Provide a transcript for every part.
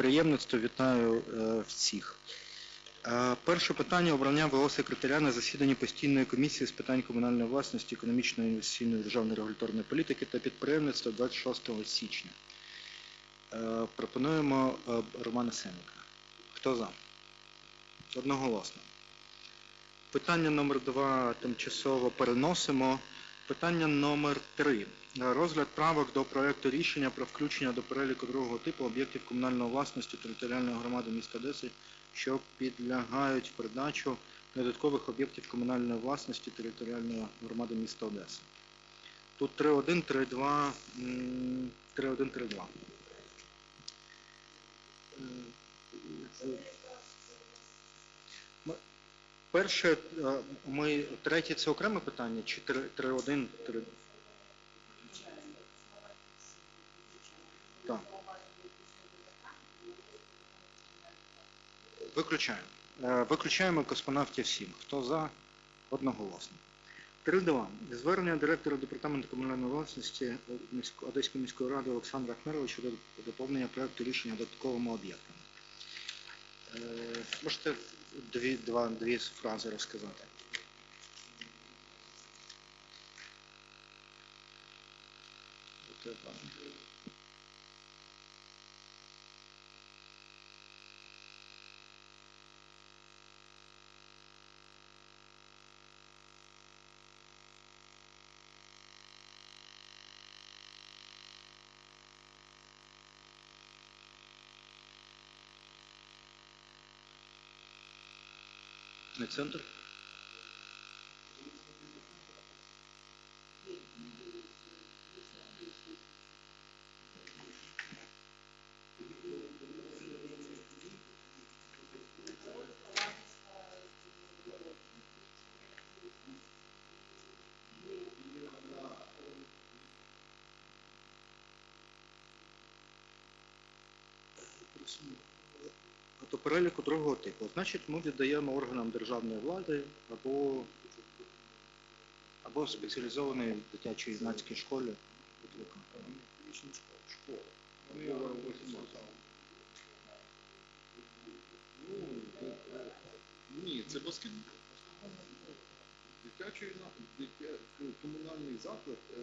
Приємництво, вітаю е, всіх. Е, перше питання обрання ВО секретаря на засіданні постійної комісії з питань комунальної власності, економічної інвестиційної державної регуляторної політики та підприємництва 26 січня. Е, пропонуємо Романа Семіка. Хто за? Одноголосно. Питання номер 2 тимчасово переносимо. Питання номер 3 Розгляд правок до проекту рішення про включення до переліку другого типу об'єктів комунальної власності територіальної громади міста Одеси, що підлягають передачу додаткових об'єктів комунальної власності територіальної громади міста Одеси. Тут 3.1, 3.2, м, 3.1, 3.2. Е, Перше, е, ми третє це окреме питання, чи 3.1, 3... Так. Виключаємо. Е, Виключаємо космонавтів 7. Хто за? Одноголосно. 3.2. Звернення директора департаменту комунальної власності Одеської міської ради Олександра Ахмеровича щодо доповнення проекту рішення додатковими об'єктами. Е, Можете дві, два, дві фрази розказати? Оце так. Не центр? До переліку другого типу. Значить, ми віддаємо органам державної влади або, або спеціалізованій дитячій юнацькій школі. Ні, це баскетбол. Дитячий дитя, комунальний заклад е,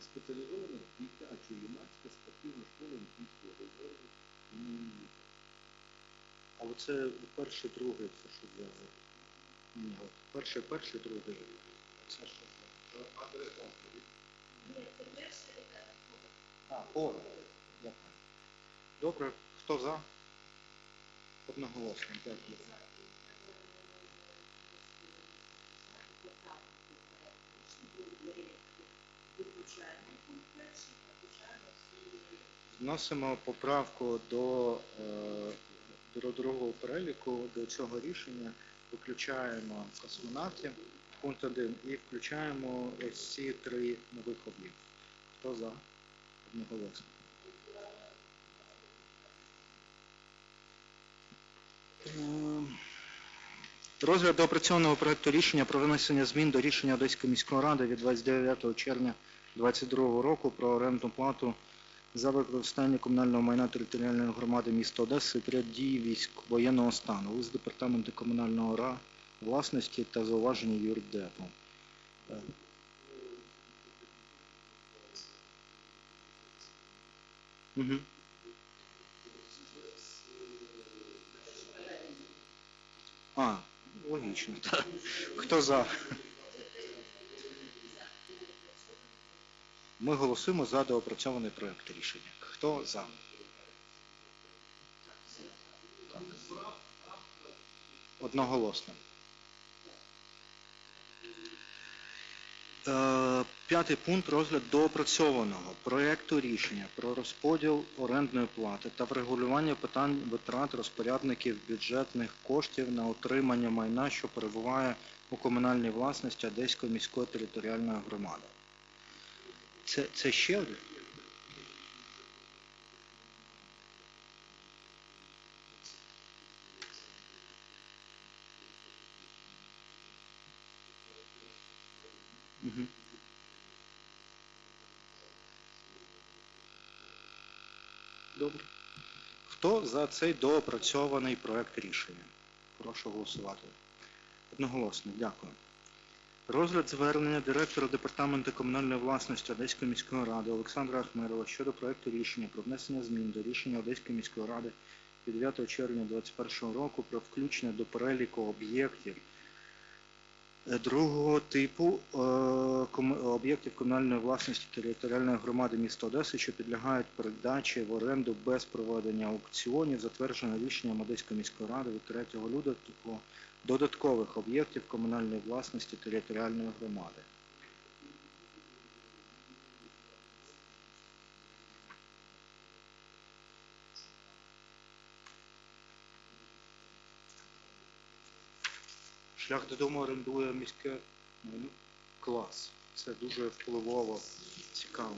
спеціалізована дитячо-юнацька спортивна школа Олімпійського резерву. Але це перший, другий, це що для. Ні, от перший, перший, другий. Це що для. Адрес. А, поле. Дякую. Добре, хто за? Одноголосно, дякую. Вносимо поправку до, е, до другого переліку, до цього рішення. Виключаємо космонавтів, пункт 1, і включаємо ці три нових об'єкти. Хто за? Одноголосно. Ем, Розгляд доопрацьованого проекту рішення про внесення змін до рішення Одеської міської ради від 29 червня 2022 року про орендну плату за використання комунального майна територіальної громади міста Одеси при дії військ воєнного стану лист департаменту комунального ра власності та зауваження юрдепу. Е, Мгм. А, логічно. так. Хто за? Ми голосуємо за доопрацьований проект рішення. Хто за? Одноголосно. Е, П'ятий пункт розгляд доопрацьованого проекту рішення про розподіл орендної плати та врегулювання питань витрат розпорядників бюджетних коштів на отримання майна, що перебуває у комунальній власності Одеської міської територіальної громади. Це, це ще? Мгм. Добре. Хто за цей доопрацьований проект рішення? Прошу голосувати. Одноголосно, дякую. Розгляд звернення директора департаменту комунальної власності Одеської міської ради Олександра Ахмерова щодо проекту рішення про внесення змін до рішення Одеської міської ради від 9 червня 2021 року про включення до переліку об'єктів другого типу е, об'єктів комунальної власності територіальної громади міста Одеси, що підлягають передачі в оренду без проведення аукціонів, затверджено рішенням Одеської міської ради від 3 лютого додаткових об'єктів комунальної власності територіальної громади. Шлях додому орендує міське ну, клас. Це дуже впливово, цікаво.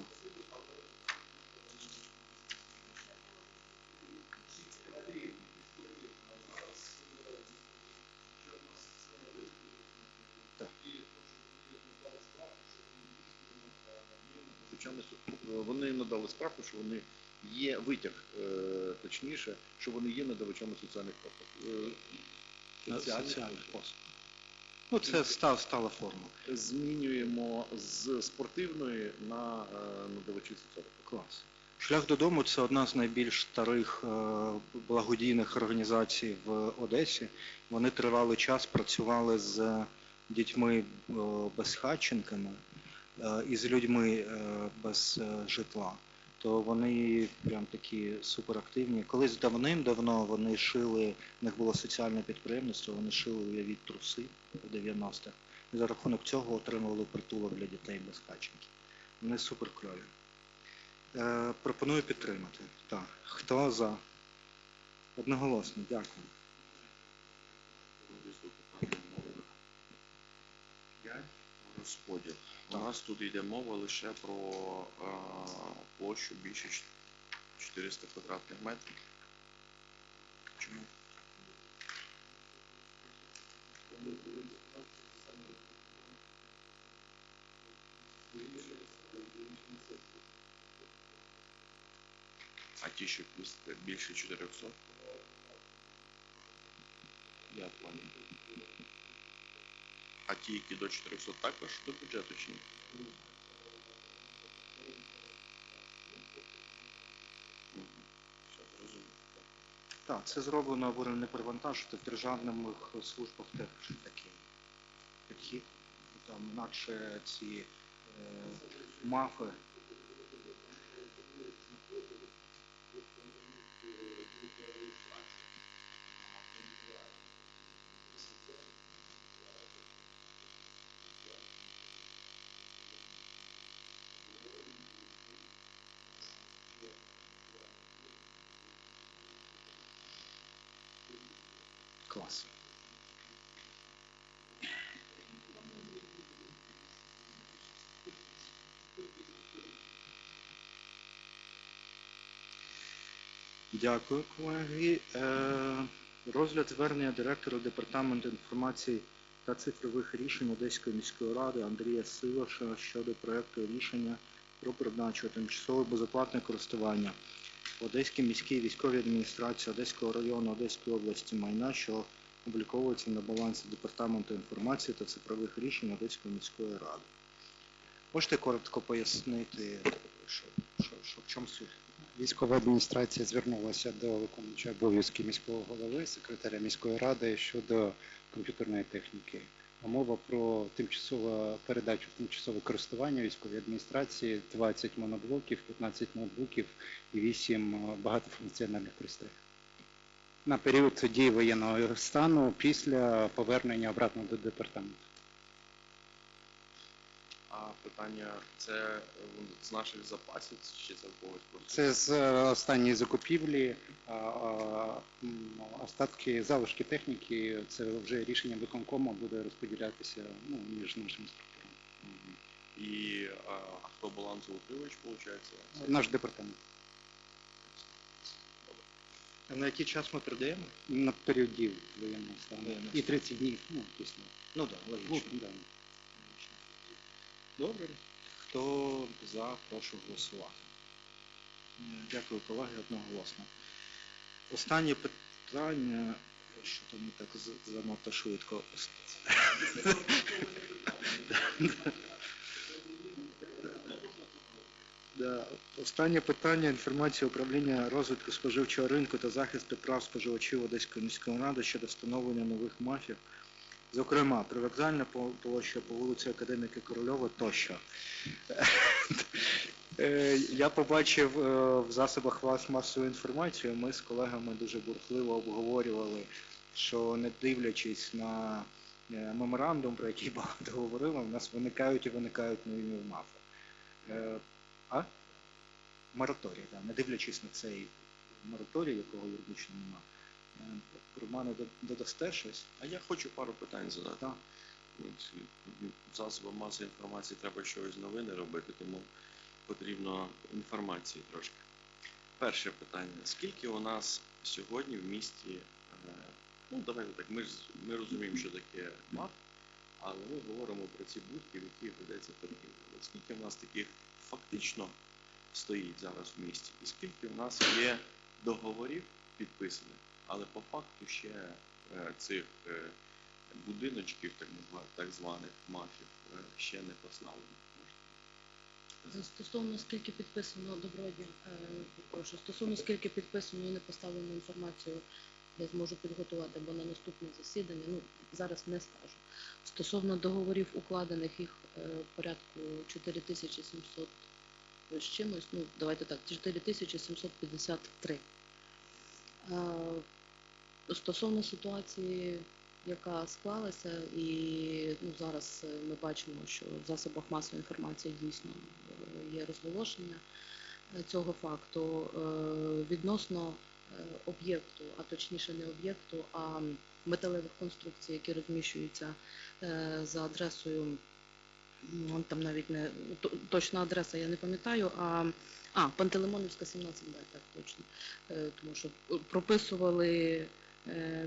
Е, вони надали справку, що вони є витяг, е, точніше, що вони є надавачами соціальних послуг. Е, соціальних Соціальних послуг. Ну, це ста- стала форма. Змінюємо з спортивної на е, надавачі соціальних. Клас. Шлях додому це одна з найбільш старих е, благодійних організацій в Одесі. Вони тривалий час працювали з дітьми е, безхатченками і з людьми без житла. То вони прям такі суперактивні. Колись давним-давно вони шили, в них було соціальне підприємництво, вони шили, уявіть, труси в 90-х. І за рахунок цього отримували притулок для дітей без безхатченків. Вони суперкльові. Е, пропоную підтримати. Так. Хто за? Одноголосно, дякую. Розподіл. У нас тут йде мова лише про е, площу більше 400 квадратних метрів. Чому? А ті, що більше 400? Я понял. А ті, які до 400 також до бюджету чи ні? Так, це зроблено аби не перевантажити в державних службах теж такий підхід. Там наче ці е, мафи. Клас. Дякую, колеги. Е, Розгляд звернення директора департаменту інформації та цифрових рішень Одеської міської ради Андрія Сиваша щодо проекту рішення про передачу тимчасове безоплатне користування Одеській міській військовій адміністрації Одеського району Одеської області майна, що обліковується на балансі департаменту інформації та цифрових рішень Одеської міської ради. Можете коротко пояснити, що, що, що в чому? Військова адміністрація звернулася до виконуючого обов'язки міського голови, секретаря міської ради щодо комп'ютерної техніки. Мова про тимчасову передачу тимчасове користування військової адміністрації 20 моноблоків, 15 ноутбуків і 8 багатофункціональних пристроїв. На період дії воєнного стану після повернення обратно до департаменту. Питання це е, з наших запасів чи це в когось просто? Це з е, останньої закупівлі, а, а, м, остатки залишки техніки, це вже рішення виконкому буде розподілятися ну, між нашими структурами. Мгм. І а, а хто балансоутримувач, виходить? Наш департамент А на який час ми передаємо? на період дії воєнного стану Воєнного і 30 днів ну, після. Ну так, логічно. Ну, да. Добре. Хто за, прошу голосувати. Дякую, колеги, одноголосно. Останнє питання, що там не так занадто швидко. Да. Останнє питання інформація управління розвитку споживчого ринку та захисту прав споживачів Одеської міської ради щодо встановлення нових мафів. Зокрема, привокзальна площа по вулиці Академіки Корольова тощо. Е, Я побачив е, в засобах вас масової інформації. Ми з колегами дуже бурхливо обговорювали, що не дивлячись на е, меморандум, про який багато говорили, у нас виникають і виникають нові мафи. А? Мораторій, так. Не дивлячись на цей мораторій, якого юридично нема. Е, Романе, додасте щось? А я хочу пару питань задати. Так. От, м, масової інформації треба щось новини робити, тому потрібно інформації трошки. Перше питання. Скільки у нас сьогодні в місті, е, ну давайте так, ми ми розуміємо, що таке МАФ, але ми говоримо про ці будки, в яких ведеться торгівля. Скільки в нас таких фактично стоїть зараз в місті, і скільки в нас є договорів підписаних, але по факту ще е, цих е, будиночків, так званих мафів, е, ще не поставлено. Стосовно скільки підписано доброго прошу. Стосовно скільки підписано і не поставлено інформацію, я зможу підготувати, бо на наступне засідання, ну зараз не скажу. Стосовно договорів укладених їх порядку 4700 з чимось, ну давайте так, 4753. Стосовно ситуації, яка склалася, і ну, зараз ми бачимо, що в засобах масової інформації дійсно е, є розголошення е, цього факту Е, відносно об'єкту, а точніше не об'єкту, а металевих конструкцій, які розміщуються за адресою. м, Там навіть не точна адреса, я не пам'ятаю, а, а Пантелеймонівська 17Б, так точно. Тому що прописували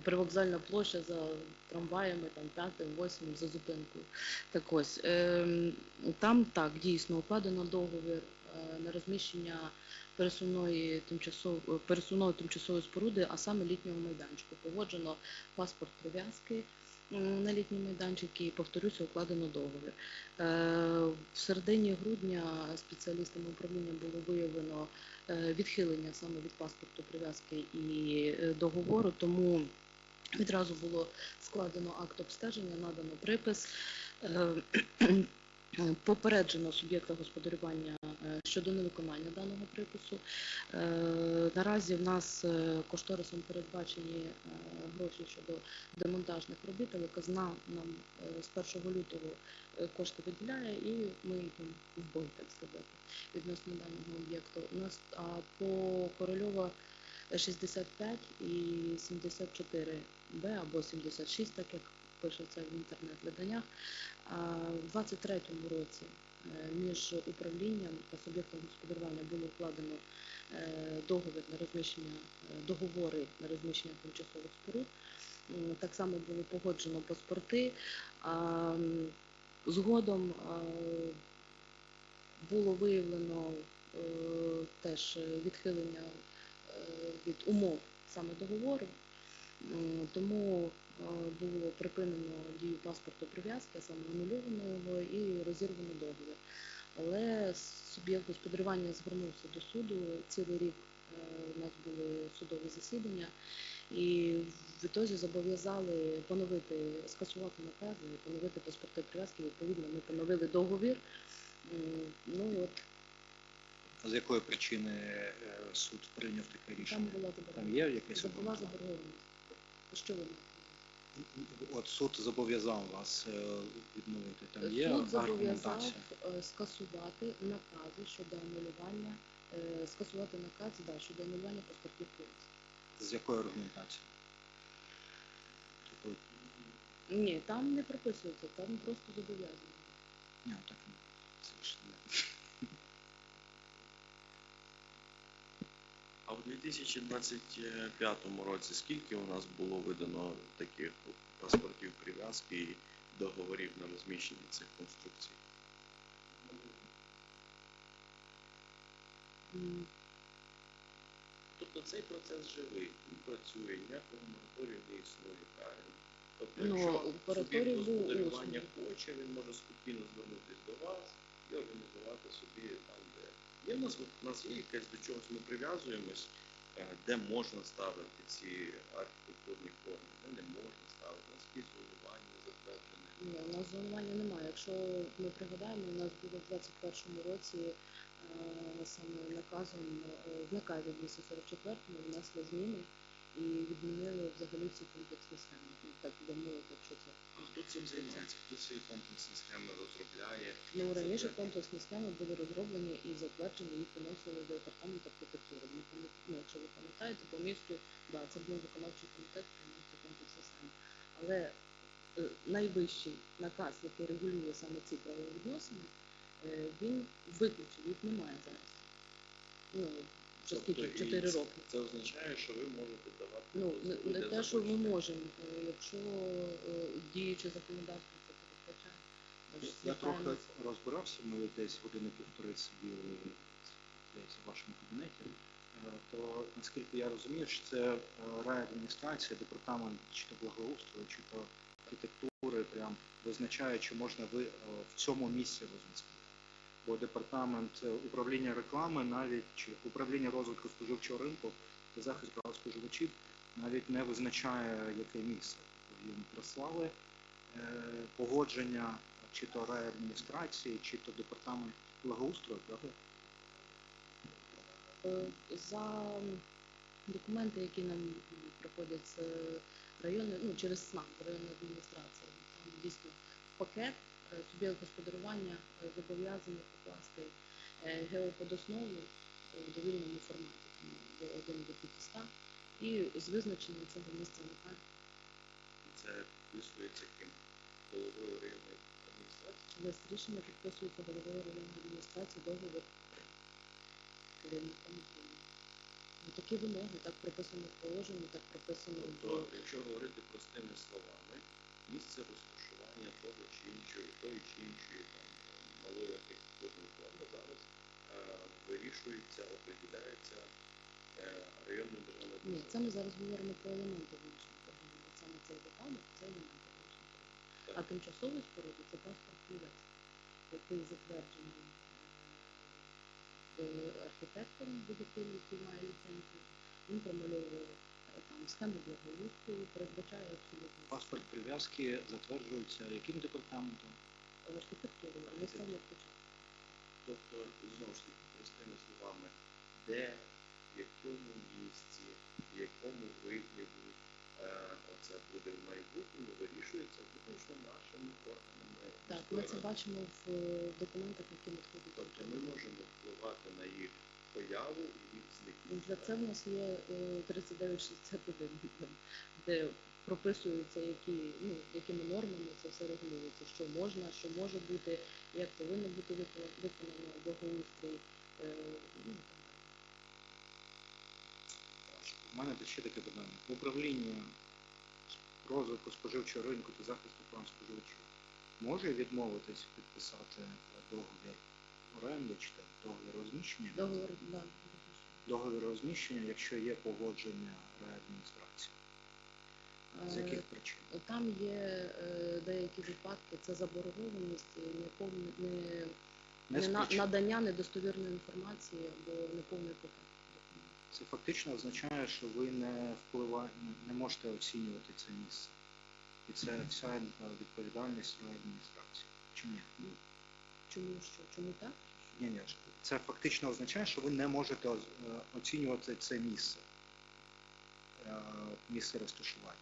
привокзальна площа за трамваями, там п'ятим, восьмим за зупинкою. Так ось ем, там так дійсно укладено договір е, на розміщення пересувної тимчасової пересувної тимчасової споруди, а саме літнього майданчику. Погоджено паспорт прив'язки на літній майданчик і повторюся, укладено договір. Е, В середині грудня спеціалістами управління було виявлено е, відхилення саме від паспорту прив'язки і е, договору, тому відразу було складено акт обстеження, надано припис. Е, Попереджено суб'єкта господарювання е, щодо невиконання даного припису. Е, Наразі в нас кошторисом передбачені гроші щодо демонтажних робіт, але казна нам з 1 лютого кошти виділяє і ми йдемо в бой, так сказати, відносно даного об'єкту. У нас а по Корольова 65 і 74 Б або 76, так як пишеться в інтернет-виданнях. В 23-му році е, між управлінням та суб'єктом господарювання було укладено е, договір на розміщення, е, договори на розміщення тимчасових споруд. Так само було погоджено паспорти. Згодом було виявлено теж відхилення від умов саме договору. Тому е, було припинено дію паспорту прив'язки, а саме анульовано його і розірвано договір. Але суб'єкт господарювання звернувся до суду. Цілий рік е, у нас були судові засідання, і в ітозі зобов'язали поновити, скасувати накази, поновити паспорти прив'язки. Відповідно, ми поновили договір. Ну і от З якої причини е, суд прийняв таке там рішення? була Там заборгованість. є якесь Була заборгованість. Що ви? От суд зобов'язав вас е, відновити. Там є Суд зобов'язав е, скасувати накази щодо анулювання, е, скасувати наказ да, щодо анулювання паспортів прив'язки. З якою аргументацією? Тобто, Ні, там не прописується, там просто зобов'язано. ні, так не. Це ж не. А в 2025 році скільки у нас було видано таких паспортів прив'язки і договорів на розміщення цих конструкцій? Тобто цей процес живий, він працює, ніякого мораторію не існує, правильно? Тобто, Ну, якщо мораторій суб'єкт господарювання хоче, він може спокійно звернутися до вас і організувати собі там, де є в нас, в нас є якесь до чогось ми прив'язуємось, е, де можна ставити ці архітектурні форми, де не можна ставити, у нас якісь зонування затверджене. Ні, у нас зонування немає. Якщо ми пригадаємо, у нас було в 21-му році е, саме наказом е, в наказі 244 внесли зміни і відмінили взагалі всі комплексні схеми. Ну, Так би мовити, якщо це А хто цим займається? Хто ці комплексні схеми розробляє? ну раніше комплексні схеми були розроблені і затверджені, їх виносили до департаменту архітектури. Ну, якщо ви пам'ятаєте, по місту, да, це був виконавчий комітет, приймав ці комплексні схеми. Але е, найвищий наказ, який регулює саме ці правовідносини, е, він виключив, їх немає зараз. Ну, вже Тобто і 4 це- роки. Це означає, що ви можете давати Ну, не, дозволи не для те, що ми можемо, е, якщо е, діюче законодавство це передбачає. Ми ж Я трохи розбирався, ми десь години півтори сиділи десь в вашому кабінеті. Е, То наскільки я розумію, що це е, райадміністрація, департамент чи то благоустрою, чи то архітектури прям визначає, чи можна ви е, в цьому місці розмістити. Бо департамент управління реклами навіть чи управління розвитку споживчого ринку та захисту прав споживачів навіть не визначає яке місце. Їм прислали е, погодження чи то райадміністрації, чи то департамент благоустрою, правда? Е, За документи, які нам приходять з районної, ну через СНАП, районної адміністрації, там дійсно пакет суб'єкт господарювання е, зобов'язаний покласти е, геоподоснову в довільному форматі, там є один до 500, і з визначенням цього місця на карті. Це підписується ким? Головою районної адміністрації? Лист рішення підписується головою районної адміністрації договір керівником управління. Ну, такі вимоги, так прописано в положенні, так прописано в Тобто, якщо говорити простими словами, місце розташування того чи іншої, тої чи іншої там, малої архітектурної форми зараз е, вирішується, определяється е, районною державною Ні, це ми зараз говоримо про елементи вуличної торгівлі. От Саме цей випадок це елементи вуличної торгівлі. Так. А тимчасові споруди це паспорт прив'язки, який затверджений е, архітектором, будь-який, який має ліцензію. Він промальовує е, там благоустрою, передбачає абсолютно. Паспорт прив'язки затверджується яким департаментом? архітектурою, але ставлять початку. Тобто, знову ж таки, простими словами, де, в якому місці, в якому вигляді е, оце буде в майбутньому, вирішується виключно нашими органами. Так, ми це бачимо в е, документах, які надходять. Тобто ми можемо впливати на їх появу їх зникнення. Для це в нас є е, 3961, де прописуються, які, ну, якими нормами це все регулюється, що можна, що може бути, як повинно бути виконано, благоустрій. е, Ну. У мене ще таке питання. Управління розвитку споживчого ринку та захисту прав споживачів може відмовитись підписати е, договір оренди чи там договір розміщення? Договор, да, Договір розміщення, якщо є погодження райадміністрації. З Е, яких причин? Там є е, деякі випадки, це заборгованість, неповне, не, Не не надання недостовірної інформації або неповний пакет. Це фактично означає, що ви не впливаєте, не можете оцінювати це місце. І це вся відповідальність райадміністрації. Чи ні? Чому що? Чому так? Ні, ні. Це фактично означає, що ви не можете е, оцінювати це місце, е, місце розташування.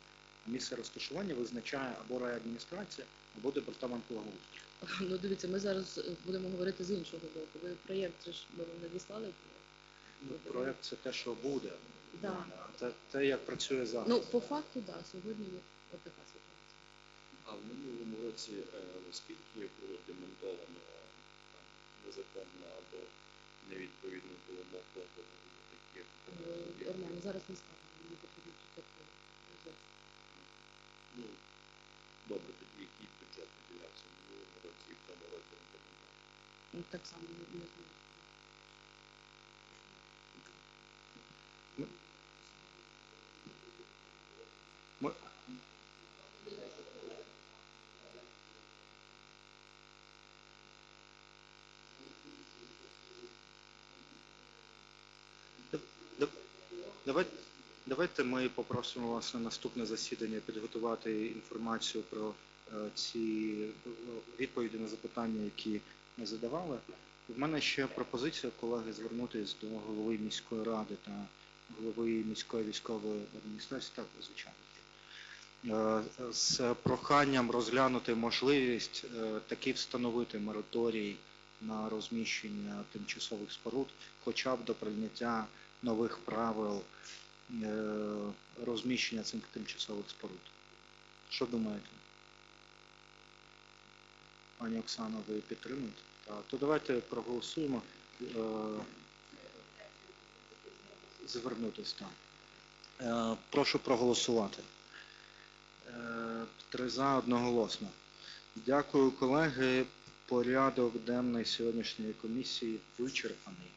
А місце розташування визначає або райадміністрація, або департамент благоустрою. Ну дивіться, ми зараз будемо говорити з іншого боку. Ви проєкт же ж ми вам надіслали проєкт. Ну, проект це те, що буде. Да. А те, те, як працює зараз. Ну, по факту, так, да, сьогодні є от така ситуація. А в минулому році е, скільки було демонтовано незаконно або невідповідно до умов договору таких? Орман, зараз не скажу, мені потрібно цю взяти. Ну, добре, тоді який бюджет виділявся в минулому році і в цьому році? Ну, Так само не, не знаю. Ми- давайте ми попросимо вас на наступне засідання підготувати інформацію про е, ці відповіді на запитання, які ми задавали. В мене ще пропозиція, колеги, звернутися до голови міської ради та голови міської військової адміністрації, так, звичайно. Е, З проханням розглянути можливість е, таки встановити мораторій на розміщення тимчасових споруд, хоча б до прийняття нових правил розміщення цих тимчасових споруд. Що думаєте? Пані Оксано, ви підтримуєте? Так, то давайте проголосуємо. е, Звернутися там. Е, Прошу проголосувати. Е, Три за одноголосно. Дякую, колеги. Порядок денний сьогоднішньої комісії вичерпаний.